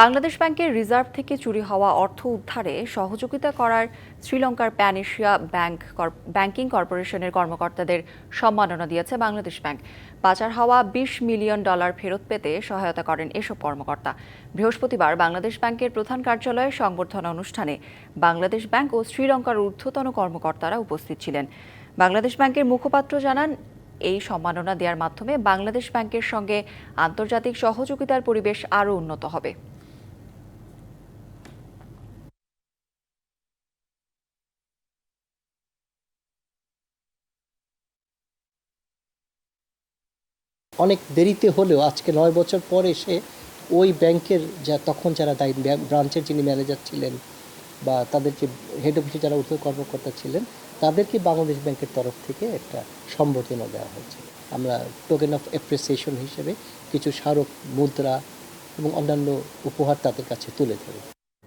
বাংলাদেশ ব্যাংকের রিজার্ভ থেকে চুরি হওয়া অর্থ উদ্ধারে সহযোগিতা করার শ্রীলঙ্কার প্যান এশিয়া ব্যাংক ব্যাংকিং কর্পোরেশনের কর্মকর্তাদের সম্মাননা দিয়েছে বাংলাদেশ ব্যাংক। পাচার হওয়া বিশ মিলিয়ন ডলার ফেরত পেতে সহায়তা করেন এসব কর্মকর্তা। বৃহস্পতিবার বাংলাদেশ ব্যাংকের প্রধান কার্যালয়ে সংবর্ধনা অনুষ্ঠানে বাংলাদেশ ব্যাংক ও শ্রীলঙ্কার ঊর্ধ্বতন কর্মকর্তারা উপস্থিত ছিলেন। বাংলাদেশ ব্যাংকের মুখপাত্র জানান, এই সম্মাননা দেওয়ার মাধ্যমে বাংলাদেশ ব্যাংকের সঙ্গে আন্তর্জাতিক সহযোগিতার পরিবেশ আরও উন্নত হবে। অনেক দেরিতে হলেও আজকে নয় বছর পর এসে ওই ব্যাংকের যা তখন যারা দায়ী ব্রাঞ্চের যিনি ম্যানেজার ছিলেন বা তাদের যে হেড অফিসে যারা ঊর্ধ্ব কর্মকর্তা ছিলেন, তাদেরকে বাংলাদেশ ব্যাংকের তরফ থেকে একটা সম্বর্ধনা দেওয়া হয়েছে। আমরা টোকেন অফ অ্যাপ্রিসিয়েশন হিসেবে কিছু স্মারক মুদ্রা এবং অন্যান্য উপহার তাদের কাছে তুলে ধরি